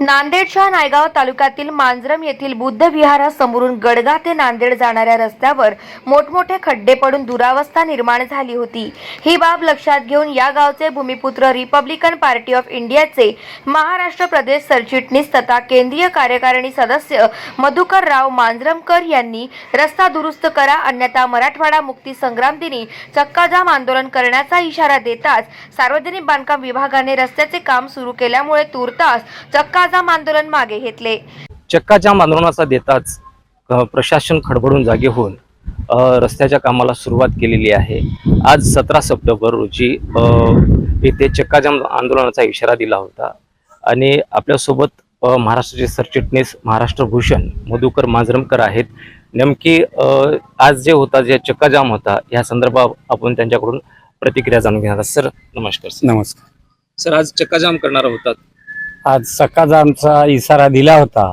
नांदेडच्या नायगाव तालुक्यातील मांजरम येथील बुद्ध विहारासमोरून गडगा ते नांदेड जाणाऱ्या रस्त्यावर मोठमोठे खड्डे पडून दुरावस्था निर्माण झाली होती. ही बाब लक्षात घेऊन या गावचे भूमिपुत्र रिपब्लिकन पार्टी ऑफ इंडियाचे महाराष्ट्र प्रदेश सरचिटणीस तथा केंद्रीय कार्यकारिणी सदस्य मधुकर राव मांजरमकर यांनी रस्ता दुरुस्त करा अन्यथा मराठवाडा मुक्ती संग्राम दिनी चक्काजाम आंदोलन करण्याचा इशारा देताच सार्वजनिक बांधकाम विभागाने रस्त्याचे काम सुरू केल्यामुळे तुर्तास चक्काजाम आंदोलन मागे घेतले. चक्काजाम आंदोलनाचा देताच प्रशासन खडबडून जागे होऊन रस्त्याच्या कामाला सुरुवात केलेली आहे. आज सतरा सप्टेंबर रोजी येथे चक्काजाम आंदोलनाचा इशारा दिला होता. आणि आपल्यासोबत महाराष्ट्राचे सरचिटणीस महाराष्ट्र भूषण मधुकर मांजरमकर आहेत. नेमकी अ, आज जे होता जे चक्काजाम होता या संदर्भात आपण त्यांच्याकडून प्रतिक्रिया जाणून घेणार आहोत. सर नमस्कार सर. नमस्कार. सर आज चक्काजाम करणार होतात. आज सकाळचा आमचा इशारा दिला होता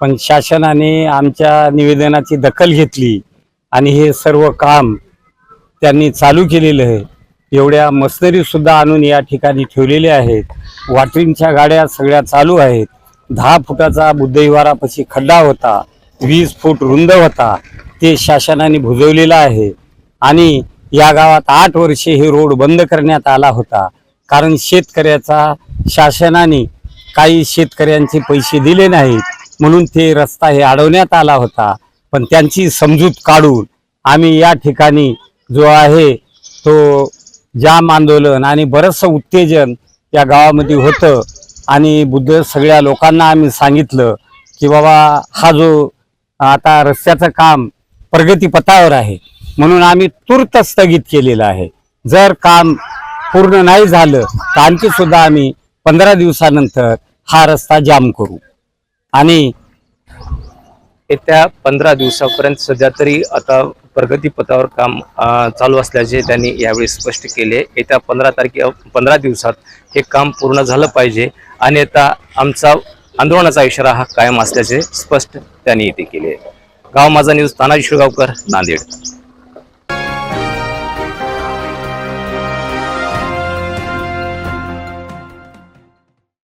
पण शासनाने आमच्या निवेदनाची दखल घेतली आणि हे सर्व काम त्यांनी चालू केलेलं आहे. एवढ्या मशनरीसुद्धा आणून या ठिकाणी ठेवलेल्या आहेत. वाटरींच्या गाड्या सगळ्या चालू आहेत. दहा फुटाचा बुद्धविवारापाशी खड्डा होता वीस फूट रुंद होता ते शासनाने भुजवलेला आहे. आणि या गावात आठ वर्षे हे रोड बंद करण्यात आला होता कारण शेतकऱ्याचा शासनाने काही शेतकऱ्यांचे पैसे दिले नाहीत. म्हणून ते रस्ता हे अडवण्यात आला होता. पण त्यांची समजूत काढून आम्ही या ठिकाणी जो आहे तो जाम आंदोलन आणि बरंचसं उत्तेजन या गावामध्ये होतं. आणि बुद्ध सगळ्या लोकांना आम्ही सांगितलं की बाबा हा जो आता रस्त्याचं काम प्रगतीपथावर आहे म्हणून आम्ही तूर्त स्थगित केलेलं आहे. जर काम पूर्ण नाही झालं तर आणखीसुद्धा आम्ही पंधरा दिवसानंतर हा रस्ता जाम करू. आणि येत्या पंधरा दिवसापर्यंत सध्या तरी आता प्रगतीपथावर काम चालू असल्याचे त्यांनी यावेळी स्पष्ट केले. येत्या पंधरा तारखे पंधरा दिवसात हे काम पूर्ण झालं पाहिजे आणि आता आमचा आंदोलनाचा इशारा हा कायम असल्याचे स्पष्ट त्यांनी इथे केले. गाव माझा न्यूज तानाजी शिळगावकर नांदेड.